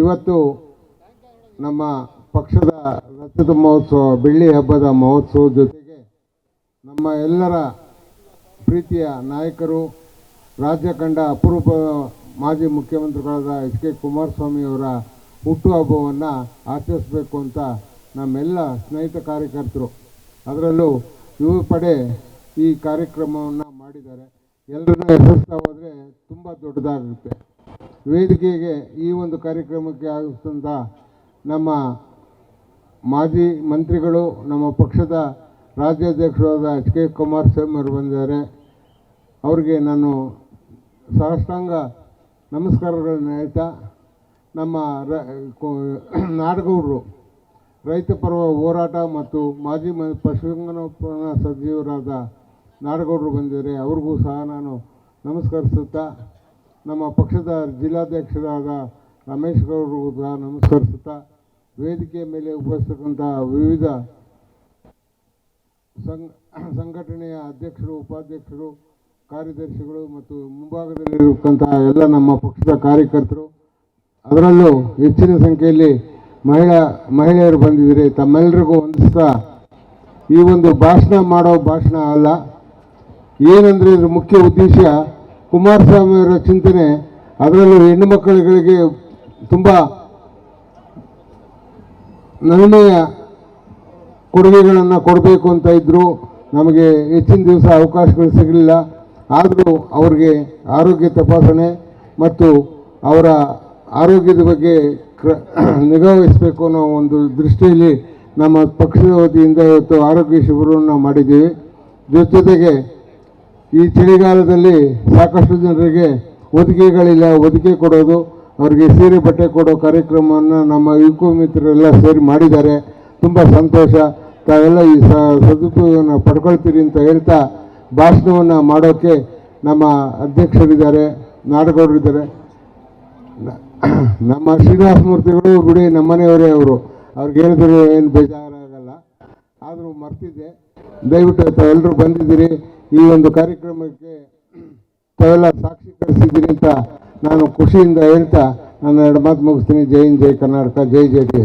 ಇವತ್ತು ನಮ್ಮ ಪಕ್ಷದ ರಥದ ಮಹೋತ್ಸವ, ಬೆಳ್ಳಿ ಹಬ್ಬದ ಮಹೋತ್ಸವ ಜೊತೆಗೆ ನಮ್ಮ ಎಲ್ಲರ ಪ್ರೀತಿಯ ನಾಯಕರು, ರಾಜ್ಯ ಕಂಡ ಅಪರೂಪ ಮಾಜಿ ಮುಖ್ಯಮಂತ್ರಿಗಳಾದ ಎಚ್ ಕೆ ಕುಮಾರಸ್ವಾಮಿಯವರ ಹುಟ್ಟುಹಬ್ಬವನ್ನು ಆಚರಿಸಬೇಕು ಅಂತ ನಮ್ಮೆಲ್ಲ ಸ್ನೇಹಿತ ಕಾರ್ಯಕರ್ತರು. ಅದರಲ್ಲೂ ಯುವ ಪಡೆ ಈ ಕಾರ್ಯಕ್ರಮವನ್ನು ಮಾಡಿದ್ದಾರೆ. ಎಲ್ಲರನ್ನೂ ಎದುರಿಸ್ತಾ ಹೋದರೆ ತುಂಬ ದೊಡ್ಡದಾಗುತ್ತೆ. ವೇದಿಕೆಗೆ ಈ ಒಂದು ಕಾರ್ಯಕ್ರಮಕ್ಕೆ ಆಗಿಸಿದಂಥ ನಮ್ಮ ಮಾಜಿ ಮಂತ್ರಿಗಳು, ನಮ್ಮ ಪಕ್ಷದ ರಾಜ್ಯಾಧ್ಯಕ್ಷರಾದ ಎಚ್ ಕೆ ಕುಮಾರಸ್ವಾಮಿ ಅವರು ಬಂದಿದ್ದಾರೆ. ಅವರಿಗೆ ನಾನು ಸಾಷ್ಟಾಂಗ ನಮಸ್ಕಾರಗಳನ್ನು ಹೇಳ್ತಾ, ನಮ್ಮ ರ ನಾಡಗೌಡರು, ರೈತ ಪರ್ವ ಹೋರಾಟ ಮತ್ತು ಮಾಜಿ ಮ, ಪಶುಸಂಗೋಪನಾ ಸಚಿವರಾದ ನಾಡಗೌಡರು ಬಂದಿದ್ದಾರೆ. ಅವ್ರಿಗೂ ಸಹ ನಾನು ನಮಸ್ಕರಿಸುತ್ತಾ ನಮ್ಮ ಪಕ್ಷದ ಜಿಲ್ಲಾಧ್ಯಕ್ಷರಾದ ರಮೇಶ್ ಗೌಡರು ಸಹ ನಮಸ್ಕರಿಸುತ್ತಾ, ವೇದಿಕೆಯ ಮೇಲೆ ಉಪಸ್ಥಿತಕ್ಕಂಥ ವಿವಿಧ ಸಂಘ, ಸಂಘಟನೆಯ ಅಧ್ಯಕ್ಷರು, ಉಪಾಧ್ಯಕ್ಷರು, ಕಾರ್ಯದರ್ಶಿಗಳು ಮತ್ತು ಮುಂಭಾಗದಲ್ಲಿರತಕ್ಕಂಥ ಎಲ್ಲ ನಮ್ಮ ಪಕ್ಷದ ಕಾರ್ಯಕರ್ತರು, ಅದರಲ್ಲೂ ಹೆಚ್ಚಿನ ಸಂಖ್ಯೆಯಲ್ಲಿ ಮಹಿಳಾ, ಮಹಿಳೆಯರು ಬಂದಿದ್ದರೆ. ತಮ್ಮೆಲ್ಲರಿಗೂ ವಂದಿಸ್ತಾ ಈ ಒಂದು ಭಾಷಣ ಮಾಡೋ ಭಾಷಣ ಅಲ್ಲ. ಏನಂದರೆ ಇದ್ರ ಮುಖ್ಯ ಉದ್ದೇಶ ಕುಮಾರಸ್ವಾಮಿಯವರ ಚಿಂತನೆ ಅದರಲ್ಲೂ ಹೆಣ್ಣು ಮಕ್ಕಳುಗಳಿಗೆ ತುಂಬ ನಮಯ ಕೊಡುಗೆಗಳನ್ನು ಕೊಡಬೇಕು ಅಂತ ಇದ್ದರು ನಮಗೆ ಹೆಚ್ಚಿನ ದಿವಸ ಅವಕಾಶಗಳು ಸಿಗಲಿಲ್ಲ. ಆದರೂ ಅವರಿಗೆ ಆರೋಗ್ಯ ತಪಾಸಣೆ ಮತ್ತು ಅವರ ಆರೋಗ್ಯದ ಬಗ್ಗೆ ಕ್ರ, ನಿಗಾ ವಹಿಸಬೇಕು ಅನ್ನೋ ಒಂದು ದೃಷ್ಟಿಯಲ್ಲಿ ನಮ್ಮ ಪಕ್ಷದ ವತಿಯಿಂದ ಇವತ್ತು ಆರೋಗ್ಯ ಶಿಬಿರವನ್ನು ಮಾಡಿದ್ದೀವಿ. ಜೊತೆ ಜೊತೆಗೆ ಈ ಚಳಿಗಾಲದಲ್ಲಿ ಸಾಕಷ್ಟು ಜನರಿಗೆ ಒದಿಗೆಗಳಿಲ್ಲ, ಒದಿಗೆ ಕೊಡೋದು, ಅವರಿಗೆ ಸೀರೆ, ಬಟ್ಟೆ ಕೊಡೋ ಕಾರ್ಯಕ್ರಮವನ್ನು ನಮ್ಮ ಯುವಕ ಮಿತ್ರರೆಲ್ಲ ಸೇರಿ ಮಾಡಿದ್ದಾರೆ. ತುಂಬ ಸಂತೋಷ. ತಾವೆಲ್ಲ ಈ ಸ, ಸದುಪಯೋಗವನ್ನು ಪಡ್ಕೊಳ್ತೀರಿ ಅಂತ ಹೇಳ್ತಾ ಭಾಷಣವನ್ನು ಮಾಡೋಕ್ಕೆ ನಮ್ಮ ಅಧ್ಯಕ್ಷರಿದ್ದಾರೆ, ನಾಡಗೌಡರಿದ್ದಾರೆ. ನಮ್ಮ ಶ್ರೀನಿವಾಸ ಮೂರ್ತಿಗಳು ಬಿಡಿ ನಮ್ಮನೆಯವರೇ ಅವರು. ಅವ್ರಿಗೆ ಹೇಳಿದ್ರು ಏನು ಬೇಜಾರಾಗಲ್ಲ. ಆದರೂ ಮರ್ತಿದ್ದೆ. ದಯವಿಟ್ಟು ತಾವೆಲ್ಲರೂ ಬಂದಿದ್ದೀರಿ. ಈ ಒಂದು ಕಾರ್ಯಕ್ರಮಕ್ಕೆ ತಾವೆಲ್ಲ ಸಾಕ್ಷೀಕರಿಸಿದ್ದೀರಿ ಅಂತ ನಾನು ಖುಷಿಯಿಂದ ಹೇಳ್ತಾ ನನ್ನ ಎರಡು ಮಾತು ಮುಗಿಸ್ತೀನಿ. ಜೈ ಹಿಂದ್, ಜೈ ಕರ್ನಾಟಕ, ಜೈ ಜೈ ಜೈ